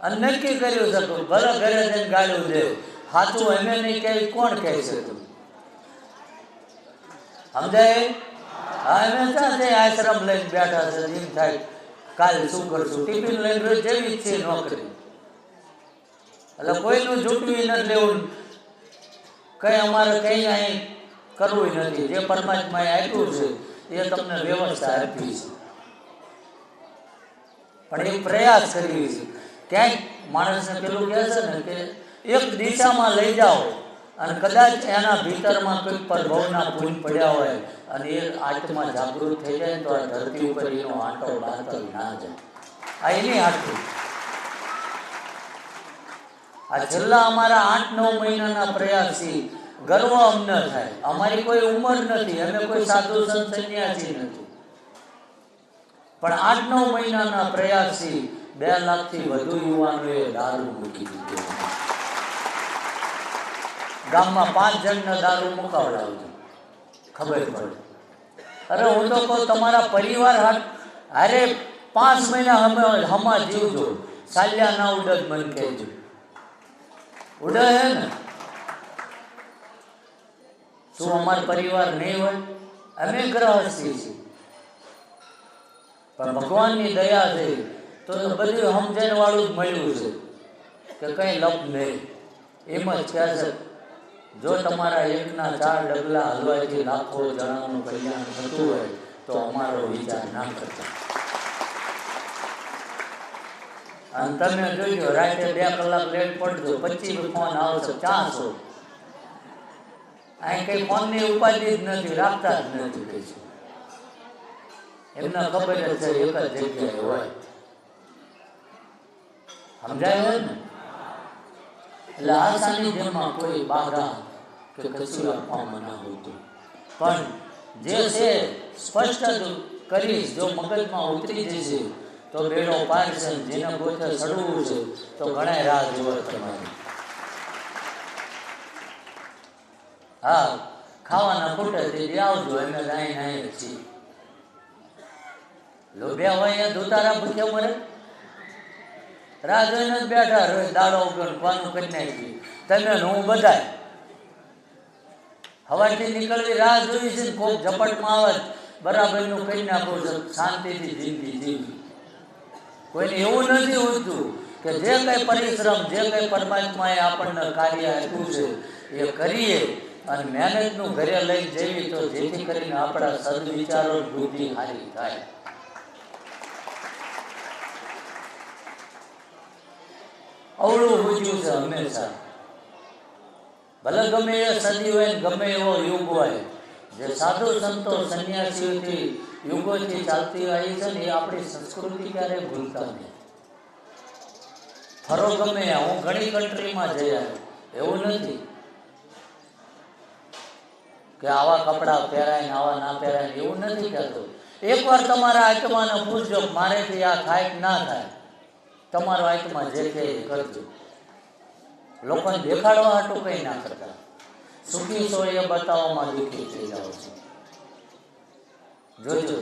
અને નક્કી કર્યું છે કે ભલે ઘરે જઈને ગાળ્યું દે સાચું અમે નહીં કહે કોણ કહે છે તું? સમજાય? હા અમે ક્યાં છે, આશ્રમ લઈને બેઠા છે, એમ થાય. કાલ શું કરશું? ટિફિન લઈને રોજ જેવી છે નોકરી. એટલે કોઈનું જૂટવી નથી લેવું. કઈ અમારે કઈ અહીં કરવું નથી. જે પરમાત્માએ આપ્યું છે, એ તમને વ્યવસ્થા આપી છે. પણ એ પ્રયાસ કરવી છે. ક્યાંક માણસને પેલું કહે છે ને કે એક દિશામાં લઈ જાઓ અને કદાચ એના ભીતરમાં કોઈ પ્રભવના પૂન પડ્યા હોય અને એ આત્મા જાગૃત થઈ જાય તો આ ધરતી ઉપર એનો આંટો બાંધતો ના જાય. આ એની આટલું આ છેલ્લા અમારા આઠ નવ મહિનાના પ્રયાસથી ગર્વ અમને થાય. અમારી કોઈ ઉંમર નથી. અમે કોઈ સાધુ સંત સંન્યાસી નથી. પણ આઠ નવ મહિનાના પ્રયાસથી બે લાખથી વધુ યુવાનોએ દારૂ મૂકી દીધો. ગામમાં પાંચ જણને દારૂ મુકાવડાવજો ખબર પડે. અરે, હું તો કહું, તમારા પરિવાર અરે, પાંચ મહિના અમે હમા જીવજો સાલ્યા ના ઉડદ મન કહેજો. ઉડે હે ને? શું અમારો પરિવાર નહીં હોય? અમે ગ્રહસ્થી છીએ. પણ ભગવાનની દયા છે તો બધું સમજણ વાળું જ મળ્યું છે. કે કઈ લપ નહીં. એમ જ કહેશે જો તમારા એકના ચાર ડગલા હલવાથી લાખો જણાનું કલ્યાણ થતું હોય તો અમારો વિચાર ના કરતા. અને તમે જોજો રાતે બે કલાક લેટ પડજો પચીસ ફોન આવશે ચારસો. અહીં કઈ ફોનની ઉપાધિ જ નથી રાખતા જ નથી. છે. એમને ખબર જ છે એક જ જગ્યાએ હોય. સમજાય ને? એટલે આ સાનિધ્યમાં કોઈ બાધા કે કશું આપવામાં ના હોતું. પણ જે છે સ્પષ્ટ કરી જો મગજમાં ઉતરી જશે, તો બેડો પાર છે જેને ગોથે સડવું છે, તો ઘણા રાહ જોવે તમારી. હા, ખાવાના ખૂટે તે આવજો એમને લાઈ નાઈ છીએ. લોભ્યા હોય ધોતારા ભૂખ્યા મરે? રાહ જોઈને જ બેઠા રોજ દાડો ઉપર પાનું કરી નાખી. તમે હું બધાય. હવાથી નીકળવી રાહ જોઈ છે કોક ઝપટમાં આવે બરાબરનું કહી નાખો છો, શાંતિથી જિંદગી જીવી. કોઈને એવું નથી હોતું કે જે કઈ પરિશ્રમ, જે કઈ પરમાત્માએ આપણને કાર્ય આપ્યું છે, એ કરીએ અને મહેનતનું ઘરે લઈ જઈએ તો જેથી કરીને આપણા સદવિચારો બુદ્ધિ હારી થાય. અવળું પૂછ્યું છે હંમેશા. ભલે ગમે એ સદી હોય, ગમે એવો યુગ હોય, જે સાધુ સંતો, સંન્યાસીઓથી યુગોથી ચાલતી આવી છે ને એ આપણી સંસ્કૃતિ ક્યારેય ભૂલતા નહીં ફરો ગમે, હું ઘણી કન્ટ્રીમાં જઈ આવ્યો. એવું નથી કે આવા કપડાં પહેરાય ને આવા ના પહેરાય એવું નથી કહેતો. એકવાર તમારા આત્માને પૂછજો મારેથી આ થાય કે ના થાય. તમારો આત્મા જે કે કરજો. લોકોને દેખાડવા હાટું કંઈ ના કરતા સુખી છો એ બતાવવામાં દુઃખી થઈ જાઓ છો. જોજો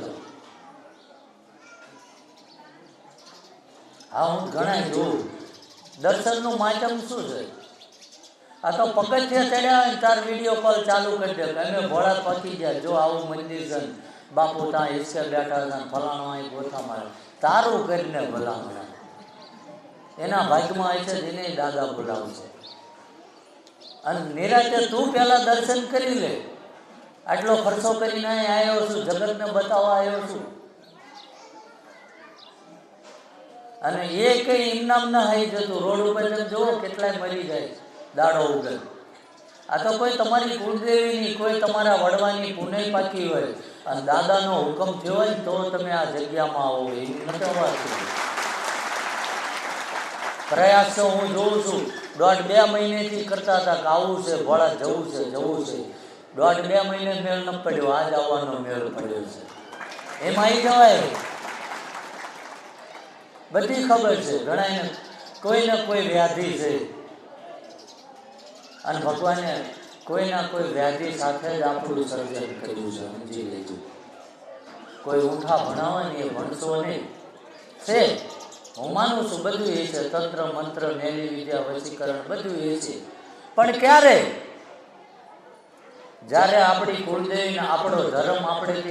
હા હું ઘણા જોઉં. દર્શનનું માધ્યમ શું છે? આ તો પગથિયા ચડ્યા તાર વીડિયો કોલ ચાલુ કરી દે. અમે ભોળા પતી ગયા. જો આવું મંદિર છે બાપુ ત્યાં હિસ્સે બેઠા ને ફલાણો અહીં ગોથા મારે. તારું કરીને ભલામણા. એના ભાગમાં આવે છે જેને દાદા બોલાવશે અને નિરાતે તું પહેલા દર્શન કરી લે. આટલો ખર્ચો કરીને આવ્યો છું જગતને બતાવવા આવ્યો છું. અને એ કઈ ઇનામ ના હાઈ જતું રોડ ઉપર તમે જુઓ કેટલાય મરી જાય. દાડો ઉગલ. આ તો કોઈ તમારી કુળદેવીની કોઈ તમારા વડવાની પુનઃ પાકી હોય. અને દાદાનો હુકમ થયો હોય તો તમે આ જગ્યામાં આવો એવી નથી પ્રયાસ હું જોઉં છું. દોઢ બે મહિનેથી કરતા હતા કે આવું છે ભોળા જવું છે જવું છે. દોઢ બે મહિને મેળ ન પડ્યો, આજ આવવાનો મેળ પડ્યો છે. એમાં આવી જવાય બધી ખબર છે ઘણાને કોઈ ને કોઈ વ્યાધિ છે. અને ભગવાને કોઈના કોઈ વ્યાધિ સાથે જ આપણું સર્જન કર્યું છે, સમજી લેજો. કોઈ ઊંઠા ભણાવવા ને એ ભણશો નહીં. છે. હું માનું છું બધું એ છે. તંત્ર, મંત્ર, મેલી, વિદ્યા, વશીકરણ, બધું એ છે. પણ ક્યારે? જ્યારે આપણી કુળદેવીને આપણો ધર્મ આપણેથી